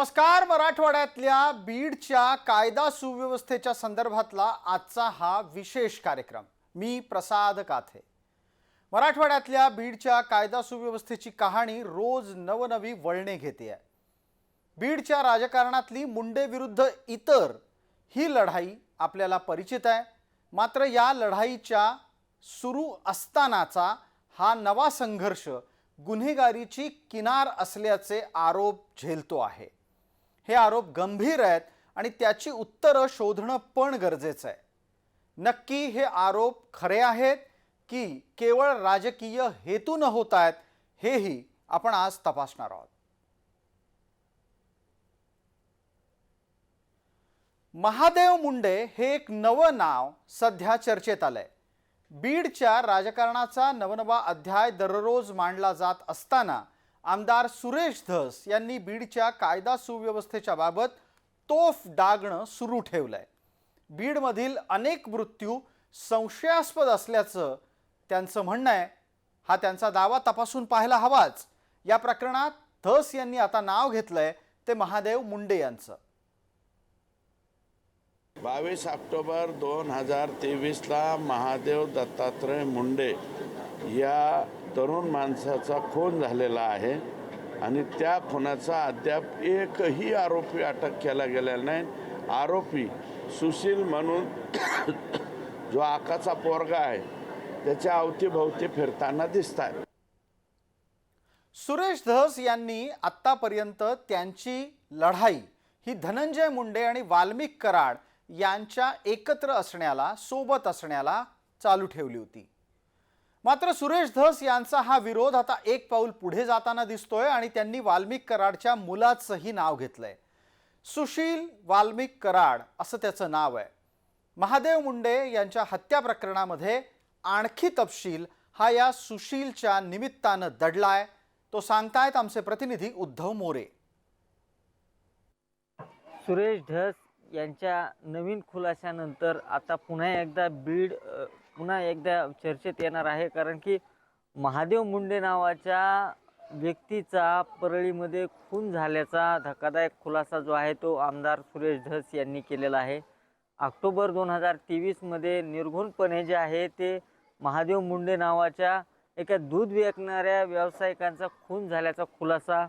नमस्कार मराठवाड्यातल्या बीडच्या कायदा सुव्यवस्थेच्या संदर्भातला आजचा हा विशेष कार्यक्रम. मी प्रसाद काथे. मराठवाड्यातल्या बीडच्या कायदा सुव्यवस्थेची कहाणी रोज नवनवी वळणे घेते आहे. बीडच्या राजकारणातली मुंडे विरुद्ध इतर ही लढाई आपल्याला परिचित आहे. मात्र या लढाईच्या सुरू असतानाचा हा नवा संघर्ष गुन्हेगारीची किनार असल्याचे आरोप झेलतो आहे. हे आरोप गंभीर आहेत आणि त्याची उत्तरं शोधणं पण गरजेचं आहे. नक्की हे आरोप खरे आहेत की केवळ राजकीय हेतून होत आहेत हेही आपण आज तपासणार आहोत. महादेव मुंडे हे एक नवं नाव सध्या चर्चेत आलंय. बीडच्या राजकारणाचा नवनवा अध्याय दररोज मांडला जात असताना आमदार सुरेश धस यांनी बीडच्या कायदा सुव्यवस्थेच्या बाबत तोफ डागणं सुरू ठेवलंय. बीडमधील अनेक मृत्यू संशयास्पद असल्याचं त्यांचं म्हणणं आहे. हा त्यांचा दावा तपासून पाहायला हवाच. या प्रकरणात धस यांनी आता नाव घेतलंय ते महादेव मुंडे यांचं. बावीस ऑक्टोबर दोन हजार तेवीसला महादेव दत्तात्रय मुंडे या तरुण माणसाचा खून झालेला आहे आणि त्या खुनाचा अद्याप एकही आरोपी अटक केला गेलेला नाही. आरोपी सुशील म्हणून जो आकाचा पोरगा आहे त्याच्या अवतीभोवती फिरताना दिसत आहे सुरेश धस यांनी आत्तापर्यंत त्यांची लढाई ही धनंजय मुंडे आणि वाल्मिक कराड यांच्या एकत्र असण्याला सोबत असण्याला चालू ठेवली होती. मात्र सुरेश धस यांचा हा विरोध आता एक पाऊल पुढे जाताना दिसतोय आणि त्यांनी वाल्मिक कराडच्या मुलाचंही नाव घेतलंय. सुशील वाल्मिक कराड असं त्याचं नाव आहे. महादेव मुंडे यांच्या हत्या प्रकरणामध्ये आणखी तपशील हा या सुशीलच्या निमित्तानं दडलाय. तो सांगतायत आमचे प्रतिनिधी उद्धव मोरे. सुरेश धस यांच्या नवीन खुलाशानंतर आता पुन्हा एकदा बीड पुन्हा एकदा चर्चेत येणार आहे कारण की महादेव मुंडे नावाच्या व्यक्तीचा परळीमध्ये खून झाल्याचा धक्कादायक खुलासा जो आहे तो आमदार सुरेश धस यांनी केलेला आहे. ऑक्टोबर दोन हजार तेवीसमध्ये निर्घुणपणे जे आहे ते महादेव मुंडे नावाच्या एका दूध विकणाऱ्या व्यावसायिकांचा खून झाल्याचा खुलासा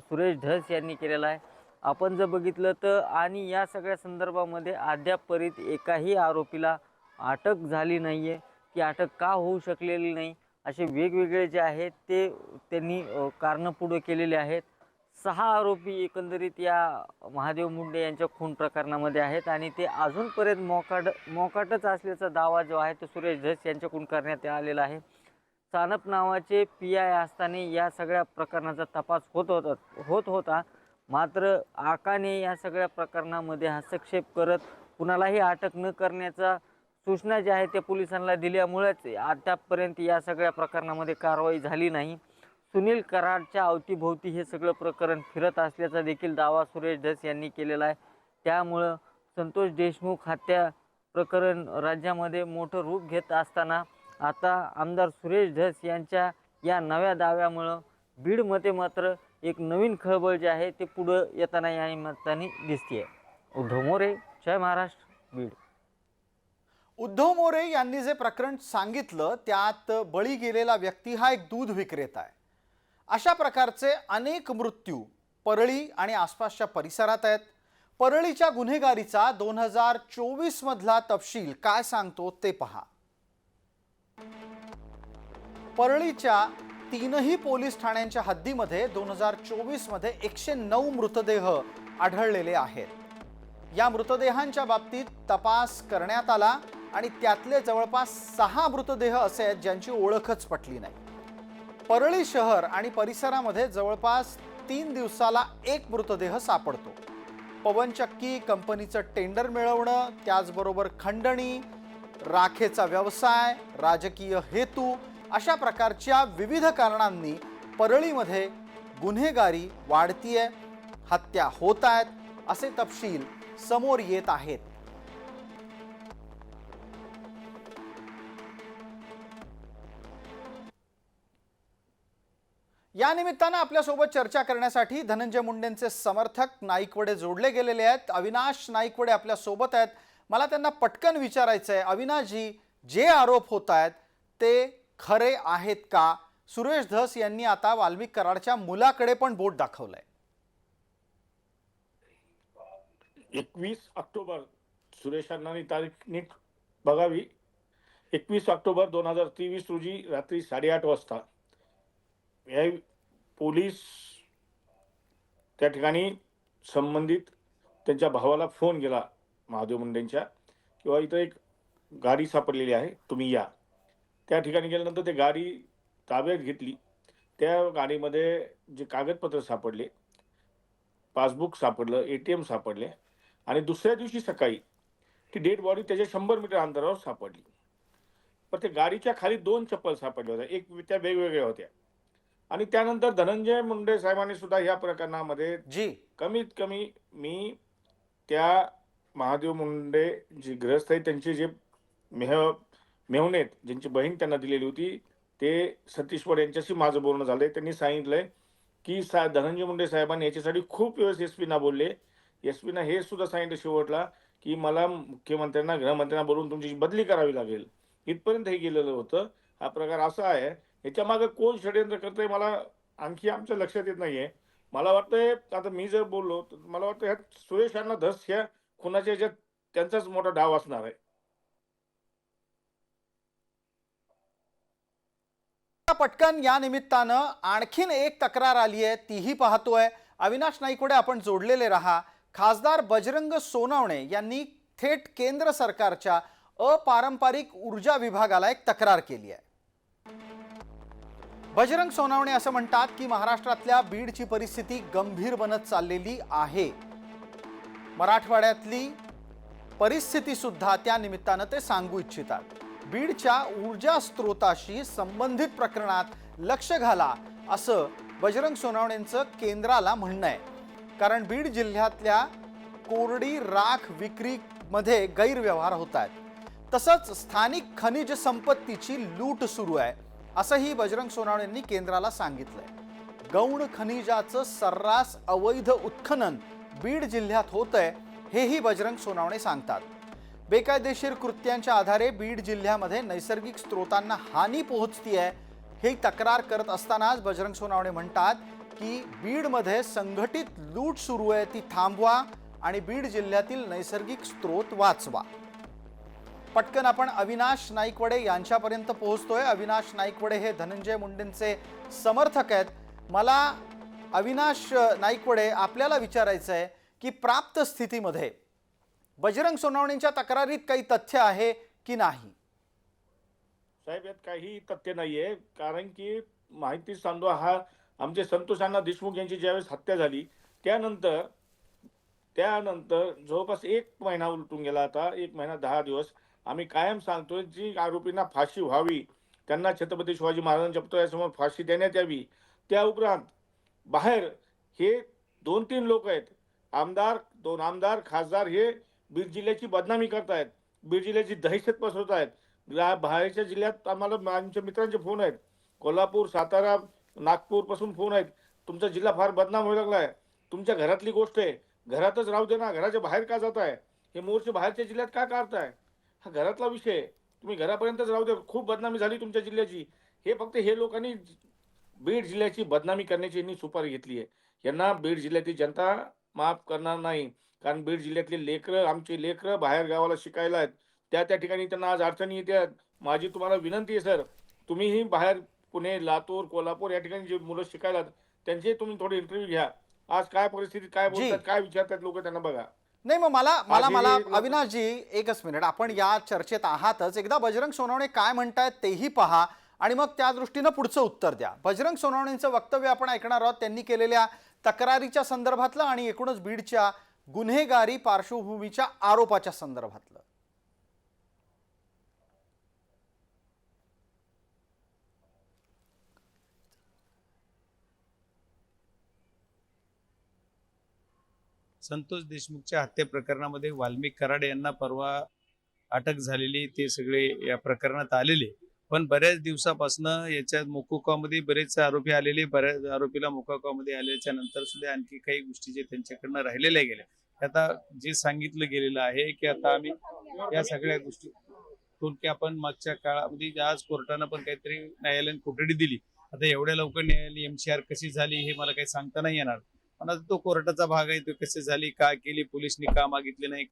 सुरेश धस यांनी केलेला आहे. आपण जर बघितलं तर आणि या सगळ्या संदर्भामध्ये अद्यापपर्यंत एकाही आरोपीला अटक झाली नाही आहे की अटक का होऊ शकलेली नाही असे वेगवेगळे जे आहेत ते त्यांनी कारणं पुढे केलेले आहेत. सहा आरोपी एकंदरीत या महादेव मुंडे यांच्या खून प्रकरणामध्ये आहेत आणि ते अजूनपर्यंत मोकाट मोकाटच असल्याचा दावा जो आहे तो सुरेश धस यांच्याकडून करण्यात आलेला आहे. सानप नावाचे पी आय असताना या सगळ्या प्रकरणाचा तपास होत होता होत होता. मात्र आकाने या सगळ्या प्रकरणामध्ये हस्तक्षेप करत कुणालाही अटक न करण्याचा सूचना ज्या आहेत त्या पोलिसांना दिल्यामुळेच अद्यापपर्यंत या सगळ्या प्रकरणामध्ये कारवाई झाली नाही. सुनील कराडच्या अवतीभोवती हे सगळं प्रकरण फिरत असल्याचा देखील दावा सुरेश धस यांनी केलेला आहे. त्यामुळं संतोष देशमुख हत्या प्रकरण राज्यामध्ये मोठं रूप घेत असताना आता आमदार सुरेश धस यांच्या या नव्या दाव्यामुळं बीडमध्ये मात्र एक नवीन खळबळ जे आहे ते पुढं येताना या निमित्ताने दिसते उद्धव मोरे जय महाराष्ट्र बीड. उद्धव मोरे यांनी जे प्रकरण सांगितलं त्यात बळी गेलेला व्यक्ती हा एक दूध विक्रेता आहे. अशा प्रकारचे अनेक मृत्यू परळी आणि आसपासच्या परिसरात आहेत. परळीच्या गुन्हेगारीचा दोन हजार चोवीसमधला तपशील काय सांगतो ते पहा. परळीच्या तीनही पोलीस ठाण्यांच्या हद्दीमध्ये दोन हजार चोवीसमध्ये एकशे नऊ मृतदेह आढळलेले आहेत. या मृतदेहांच्या बाबतीत तपास करण्यात आला. आणि त्यातले जवळपास सहा मृतदेह असे आहेत ज्यांची ओळखच पटली नाही. परळी शहर आणि परिसरामध्ये जवळपास तीन दिवसाला एक मृतदेह सापडतो. पवनचक्की कंपनीचं टेंडर मिळवणं त्याचबरोबर खंडणी राखेचा व्यवसाय राजकीय हेतू अशा प्रकारच्या विविध कारणांनी परळीमध्ये गुन्हेगारी वाढतीये हत्या होत आहेत असे तपशील समोर येत आहेत. या निमित्तानं आपल्यासोबत चर्चा करण्यासाठी धनंजय मुंडेंचे समर्थक नाईकवडे जोडले गेलेले आहेत. अविनाश नाईकवडे आपल्यासोबत आहेत. मला त्यांना पटकन विचारायचं आहे अविनाशजी जे आरोप होत आहेत ते खरे आहेत का? सुरेश धस यांनी आता वाल्मिक कराडच्या मुलाकडे पण बोट दाखवलंय. एकवीस ऑक्टोबर सुरेशांना तारीख नीट बघावी. एकवीस ऑक्टोबर दोन हजार तेवीस रोजी रात्री साडेआठ वाजता हे पोलीस त्या ठिकाणी संबंधित त्यांच्या भावाला फोन केला महादेव मुंडेंच्या किंवा इथं एक गाडी सापडलेली आहे तुम्ही या. त्या ठिकाणी गेल्यानंतर ते गाडी ताब्यात घेतली. त्या गाडीमध्ये जे कागदपत्र सापडले पासबुक सापडलं ए टी एम सापडले आणि दुसऱ्या दिवशी सकाळी ती डेड बॉडी त्याच्या शंभर मीटर अंतरावर सापडली. पण ते गाडीच्या खाली दोन चप्पल सापडल्या होत्या. एक त्या वेगवेगळ्या होत्या. आणि त्यानंतर धनंजय मुंडे साहेबांनी सुद्धा या प्रकरणामध्ये जी. कमीत कमी मी त्या महादेव मुंडे जे ग्रस्त आहेत त्यांचे जे मेह मेहुणे आहेत ज्यांची बहीण त्यांना दिलेली होती ते सतीश वड यांच्याशी माझं बोलणं झालंय. त्यांनी सांगितलंय की सा धनंजय मुंडे साहेबांनी याच्यासाठी खूप वेळेस एस पीना बोलले. एस पीना हे सुद्धा सांगितलं शेवटला की मला मुख्यमंत्र्यांना गृहमंत्र्यांना बोलून तुमची बदली करावी लागेल इथपर्यंत हे गेलेलं होतं. हा प्रकार असा आहे याच्या मागे कोण षडयंत्र करतंय मला आणखी आमच्या लक्षात येत नाहीये. मला वाटतंय आता मी जर बोललो तर मला वाटतं ह्यात सुरेश यांना धस ह्या खुनाच्या ह्याच्यात त्यांचाच मोठा डाव असणार आहे. पटकन या निमित्तानं आणखीन एक तक्रार आली आहे तीही पाहतोय. अविनाश नाईकोडे आपण जोडलेले राहा. खासदार बजरंग सोनवणे यांनी थेट केंद्र सरकारच्या अपारंपरिक ऊर्जा विभागाला एक तक्रार केली आहे. बजरंग सोनावणे असं म्हणतात की महाराष्ट्रातल्या बीडची परिस्थिती गंभीर बनत चाललेली आहे. मराठवाड्यातली परिस्थितीसुद्धा त्या निमित्तानं ते सांगू इच्छितात. बीडच्या ऊर्जा स्रोताशी संबंधित प्रकरणात लक्ष घाला असं बजरंग सोनावणेंचं केंद्राला म्हणणं आहे. कारण बीड जिल्ह्यातल्या कोरडी राख विक्रीमध्ये गैरव्यवहार होत आहेत. तसंच स्थानिक खनिज संपत्तीची लूट सुरू आहे. असंही बजरंग सोनवणेंनी केंद्राला सांगितलंय. गौण खनिजाचं सर्रास अवैध उत्खनन बीड जिल्ह्यात होतंय हेही बजरंग सोनावणे सांगतात. बेकायदेशीर कृत्यांच्या आधारे बीड जिल्ह्यामध्ये नैसर्गिक स्रोतांना हानी पोहोचते आहे हे तक्रार करत असतानाच बजरंग सोनावणे म्हणतात की बीडमध्ये संघटित लूट सुरू आहे ती थांबवा आणि बीड जिल्ह्यातील नैसर्गिक स्रोत वाचवा. पटकन आपण अविनाश नाईकवडे यांच्यापर्यंत पोहोचतोय. अविनाश नाईकवडे हे धनंजय मुंडेंचे समर्थक आहेत. मला अविनाश नाईकवडे आपल्याला विचारायचं आहे की प्राप्त स्थितीमध्ये बजरंग सोनवणेंच्या तक्रारीत काही तथ्य आहे की नाही? साहेब यात काही तथ्य नाहीये. कारण की माहिती सांडवा हा आमचे संतोष अण्णा देशमुख यांची ज्यावेळेस हत्या झाली त्यानंतर त्यानंतर जवळपास एक महिना उलटून गेला आता एक महिना दहा दिवस. आम्ही कायम सांगतोय जी आरोपींना फाशी व्हावी त्यांना छत्रपती शिवाजी महाराजांच्या पुतळ्यासमोर फाशी देण्यात यावी. त्या उपरांत बाहेर हे दोन तीन लोक आहेत. आमदार दोन आमदार खासदार हे बीड जिल्ह्याची बदनामी करतायत. बीड जिल्ह्याची दहशत पसरवत आहेत बाहेरच्या जिल्ह्यात आम्हाला आमच्या मित्रांचे फोन आहेत. कोल्हापूर सातारा नागपूरपासून फोन आहेत. तुमचा जिल्हा फार बदनाम व्हायला आहे तुमच्या घरातली गोष्ट आहे. घरातच राहू दे ना. घराच्या बाहेर का जात आहे हे मोर्चे बाहेरच्या जिल्ह्यात का काढताय? हा घरातला विषय आहे. तुम्ही घरापर्यंतच राहू दे खूप बदनामी झाली तुमच्या जिल्ह्याची. हे फक्त हे लोकांनी बीड जिल्ह्याची बदनामी करण्याची यांनी सुपारी घेतली आहे. यांना बीड जिल्ह्यातली जनता माफ करणार नाही. कारण बीड जिल्ह्यातले लेकरं आमचे लेकरं बाहेर गावाला शिकायला आहेत. त्या त्या ठिकाणी त्यांना आज अडचणी येतात. माझी तुम्हाला विनंती आहे सर. तुम्हीही बाहेर पुणे लातूर कोल्हापूर या ठिकाणी जे मुलं शिकायला त्यांचे तुम्ही थोडे इंटरव्ह्यू घ्या. आज काय परिस्थिती काय. बोलतात काय विचारतात लोक त्यांना बघा. नाही मग मला मला मला अविनाशजी एकच मिनिट आपण या चर्चेत आहातच. एकदा बजरंग सोनवणे काय म्हणतायत तेही पहा आणि मग त्या दृष्टीनं पुढचं उत्तर द्या. बजरंग सोनवणेंचं वक्तव्य आपण ऐकणार आहोत. त्यांनी केलेल्या तक्रारीच्या संदर्भातलं आणि एकूणच बीडच्या गुन्हेगारी पार्श्वभूमीच्या आरोपाच्या संदर्भातलं. संतोष देशमुखच्या हत्या प्रकरणामध्ये वाल्मिक कराड यांना परवा अटक झालेली ते सगळे या प्रकरणात आलेले. पण बऱ्याच दिवसापासून याच्यात मोकोकामध्ये बरेच आरोपी आलेले बऱ्याच आरोपीला मोकोकामध्ये आल्याच्यानंतर सुद्धा आणखी काही गोष्टी जे त्यांच्याकडनं राहिलेल्या गेल्या. आता जे सांगितलं गेलेलं आहे की आता आम्ही या सगळ्या गोष्टी थोडक्या आपण मागच्या काळामध्ये आज कोर्टानं पण काहीतरी न्यायालयाने कोठडी दिली. आता एवढ्या लवकर न्यायालय एमसीआर कशी झाली हे मला काही सांगता नाही येणार. पण आता तो कोर्टाचा भाग आहे तो कशी झाली का केली पोलिसनी का मागितले नाही?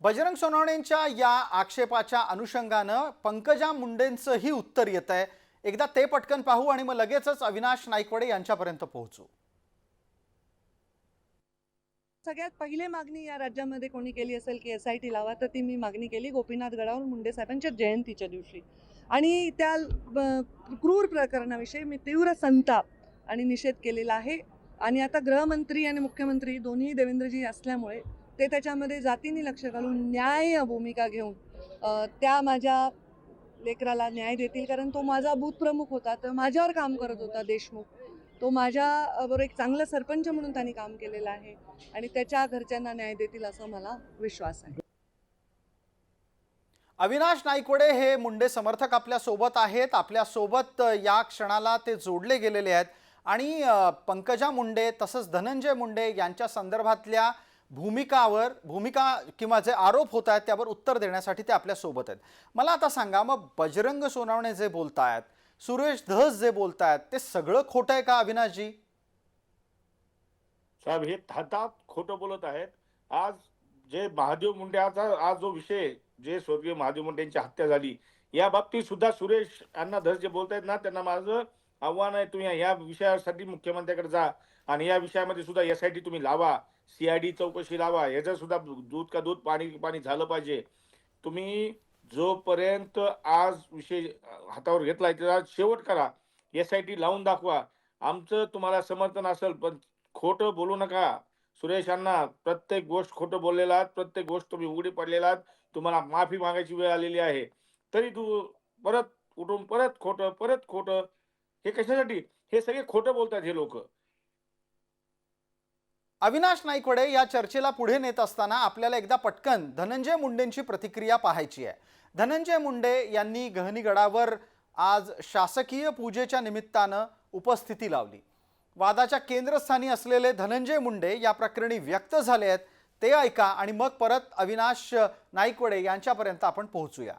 बजरंग सोनवणेंच्या या आक्षेपाच्या अनुषंगानं पंकजा मुंडेंचंही उत्तर येत आहे. एकदा ते पटकन पाहू आणि मग लगेचच अविनाश नाईकवडे यांच्यापर्यंत पोहोचू. सगळ्यात पहिली मागणी या राज्यामध्ये कोणी केली असेल की एस आय टी लावा तर ती मी मागणी केली गोपीनाथ गडावर मुंडे साहेबांच्या जयंतीच्या दिवशी. आणि त्या क्रूर प्रकरणाविषयी मी तीव्र संताप आणि निषेध केलेला आहे. आणि आता गृहमंत्री आणि मुख्यमंत्री दोन्ही देवेंद्रजी असल्यामुळे ते त्याच्यामध्ये जातीने लक्ष घालून न्याय भूमिका घेऊन त्या माझ्या लेकराला न्याय देतील. कारण तो माझा बूथ प्रमुख होता तर माझ्यावर काम करत होता देशमुख. तो माझ्याबरोबर एक चांगला सरपंच म्हणून त्यांनी काम केलेलं आहे आणि त्याच्या घरच्यांना न्याय देतील असं मला विश्वास आहे. अविनाश नाईकवडे हे मुंडे समर्थक आपल्यासोबत आहेत. आपल्यासोबत या क्षणाला ते जोडले गेलेले आहेत. आणि पंकजा मुंडे तसंच धनंजय मुंडे यांच्या संदर्भातल्या भूमिकावर भूमिका किंवा जे आरोप होत आहेत त्यावर उत्तर देण्यासाठी ते आपल्यासोबत आहेत. मला आता सांगा मग बजरंग सोनावणे जे बोलतायत सुरेश धस जे बोलतायत ते सगळं खोटं आहे का अविनाशजी? साहेब हे हातात खोटं बोलत आहेत. आज जे महादेव मुंड्याचा आज जो विषय जे स्वर्गीय महादेव मुंडे यांची हत्या झाली या बाबतीत सुद्धा सुरेश अण्णा धस जे बोलतायत ना त्यांना माझं आव्हान आहे तुम्ही या विषयासाठी मुख्यमंत्र्याकडे जा आणि या विषयामध्ये सुद्धा एस आय टी तुम्ही लावा सीआयडी चौकशी लावा याचं सुद्धा दूध का दूध पाणी पाणी झालं पाहिजे. तुम्ही जोपर्यंत आज विषय हातावर घेतलाय त्याचा शेवट करा. एस आय टी लावून दाखवा. आमचं तुम्हाला समर्थन असेल पण खोटं बोलू नका. सुरेशांना प्रत्येक गोष्ट खोटं बोललेला आहात प्रत्येक गोष्ट तुम्ही उघडी पडलेला आहात तुम्हाला माफी मागायची वेळ आलेली आहे. तरी तू परत उठून परत खोटं परत खोटं हे कशासाठी? हे सगळे खोटं बोलतात हे लोक. अविनाश नाईकवडे या चर्चेला पुढे नेत असताना आपल्याला एकदा पटकन धनंजय मुंडेंची प्रतिक्रिया पाहायची आहे. धनंजय मुंडे यांनी गहनीगडावर आज शासकीय पूजेच्या निमित्तानं उपस्थिती लावली. वादाच्या केंद्रस्थानी असलेले धनंजय मुंडे या प्रकरणी व्यक्त झाले आहेत. ते ऐका आणि मग परत अविनाश नाईकवडे यांच्यापर्यंत आपण पोहोचूया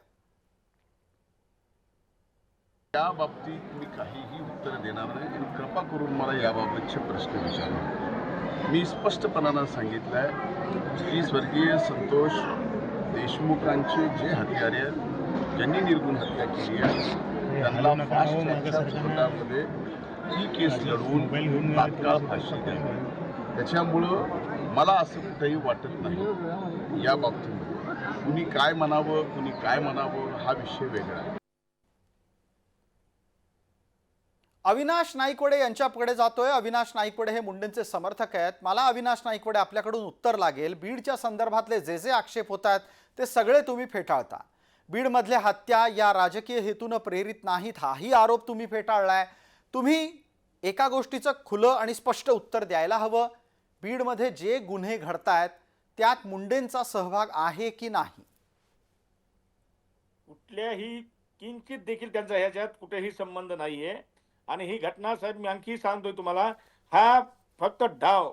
या बाबतीत मी काहीही उत्तर देणार नाही आणि कृपा करून मला याबाबतचे प्रश्न विचारू मी स्पष्टपणानं सांगितलं आहे की स्वर्गीय संतोष देशमुखांचे जे हत्यारे आहेत, ज्यांनी निर्गुण हत्या केली आहे त्यांना फास्ट ट्रॅकच्या ही केस लढवून तात्काळ फाशी द्यावी त्याच्यामुळं मला असं कुठेही वाटत नाही या बाबतीमध्ये. कुणी काय म्हणावं कुणी काय म्हणावं हा विषय वेगळा आहे. अविनाश नाईकवडे यांच्याकडे जातोय. अविनाश नाईकवडे हे मुंडेंचे समर्थक आहेत. मला अविनाश नाईकवडे आपल्याकडून उत्तर लागेल. बीडच्या संदर्भातले जे जे आक्षेप होत आहेत ते सगळे तुम्ही फेटाळता. बीडमधल्या हत्या या राजकीय हेतूनं प्रेरित नाहीत. हाही आरोप तुम्ही फेटाळलाय. तुम्ही एका गोष्टीचं खुलं आणि स्पष्ट उत्तर द्यायला हवं. बीडमध्ये जे गुन्हे घडतायत त्यात मुंडेंचा सहभाग आहे की नाही? कुठल्याही किंचित देखील त्यांचा ह्याच्यात कुठेही संबंध नाहीये. आणि ही घटना साहेब मी आणखी सांगतोय तुम्हाला हा फक्त डाव.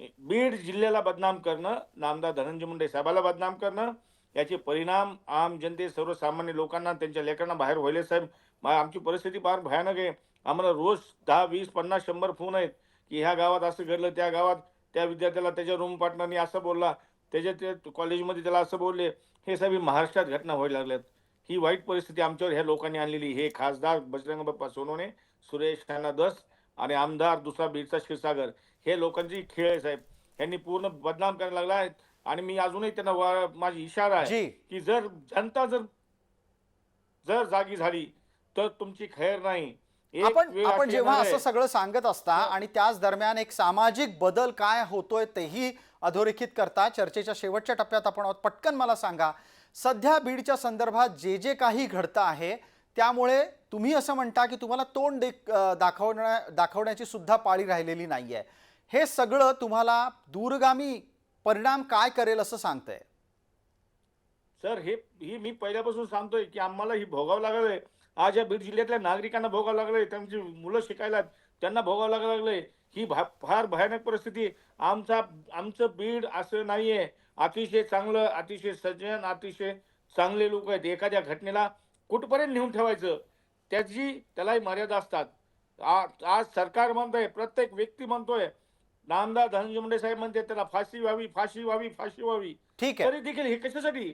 बीड जिल्ह्याला बदनाम करणं नामदार धनंजय मुंडे साहेबाला बदनाम करणं याचे परिणाम आम जनते सर्वसामान्य लोकांना त्यांच्या लेकरांना बाहेर व्हायले साहेब. आमची परिस्थिती फार भयानक आहे. आम्हाला रोज दहा वीस पन्नास शंभर फोन आहेत की ह्या गावात असं घडलं त्या गावात त्या विद्यार्थ्याला त्याच्या रूम पार्टनरनी असं बोलला त्याच्या ते कॉलेजमध्ये त्याला असं बोलले हे ही महाराष्ट्रात घटना व्हायला लागल्यात. ही वाईट परिस्थिती आमच्यावर ह्या लोकांनी आणलेली. हे खासदार बजरंग बाप्पा सोनवणे सुरेश खन्ना दस आणि आमदार दुसरा बीडचा क्षीरसागर. हे लोकांची खेळ आहे साहेब. यांनी पूर्ण बदनाम करायला लागला आहे आणि मी अजूनही त्यांना माझी इशारा आहे की जर जनता जर जर जागी झाली तर तुमची खैर नाही. आपण आपण जेव्हा असं सगळं सांगत असता आणि त्याच दरम्यान एक सामाजिक बदल काय होतोय तेही अधोरेखित करता चर्चेच्या शेवटच्या टप्प्यात आपण आहोत. पटकन मला सांगा सध्या बीडच्या संदर्भात जे जे काही घडतं आहे त्यामुळे तुम्ही असं म्हणता की तुम्हाला तोंड दाखवण्या दाखवण्याची सुद्धा पाळी राहिलेली नाही आहे हे सगळं तुम्हाला दूरगामी परिणाम काय करेल असं सांगतंय? सर हे ही मी पहिल्यापासून सांगतोय की आम्हाला ही भोगावं लागलंय. आज या बीड जिल्ह्यातल्या नागरिकांना भोगावं लागलंय त्यांची मुलं शिकायला त्यांना भोगावं लागायला लागलंय. ही भा फार भयानक परिस्थिती. आमचा आमचं बीड असं नाहीये. अतिशय चांगलं अतिशय सज्जन अतिशय चांगले लोक आहेत. एखाद्या घटनेला कुठपर्यंत नेऊन ठेवायचं? त्याची त्यालाही मर्यादा असतात. आज सरकार म्हणतोय प्रत्येक व्यक्ती म्हणतोय नामदार धनंजय मुंडे साहेब म्हणते त्याला फाशी व्हावी फाशी व्हावी फाशी व्हावी. ठीक आहे. तरी देखील हे कशासाठी?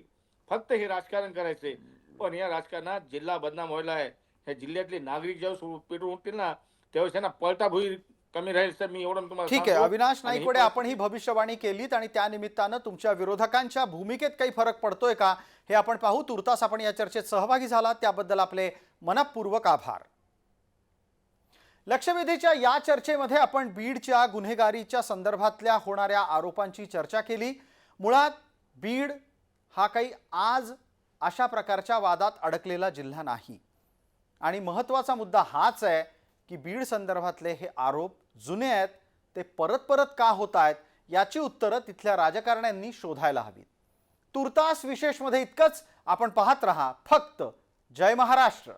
फक्त हे राजकारण करायचंय. पण या राजकारणात जिल्हा बदनाम व्हायला आहे. ह्या जिल्ह्यातले नागरिक उ- पेटून उठतील ना त्यावेळेस त्यांना पलटा भुई कमी राहील सर. मी एवढं तुम्हाला ठीक आहे. अविनाश नाईकवडे आपण ही भविष्यवाणी केलीत आणि त्या निमित्तानं तुमच्या विरोधकांच्या भूमिकेत काही फरक पडतोय का हे आपण पाहू. तुर्तास आपण या चर्चेत सहभागी झालात. त्याबद्दल आपले मनपूर्वक आभार. लक्षवेधीच्या या चर्चेमध्ये आपण बीडच्या गुन्हेगारीच्या संदर्भातल्या होणाऱ्या आरोपांची चर्चा केली. मुळात बीड हा काही आज अशा प्रकारच्या वादात अडकलेला जिल्हा नाही. आणि महत्त्वाचा मुद्दा हाच आहे की बीड संदर्भातले हे आरोप जुने आहेत ते परत परत का होत आहेत याची उत्तरं तिथल्या राजकारण्यांनी शोधायला हवीत. तुर्तास विशेषमध्ये इतकंच आपण पाहत रहा फक्त जय महाराष्ट्र.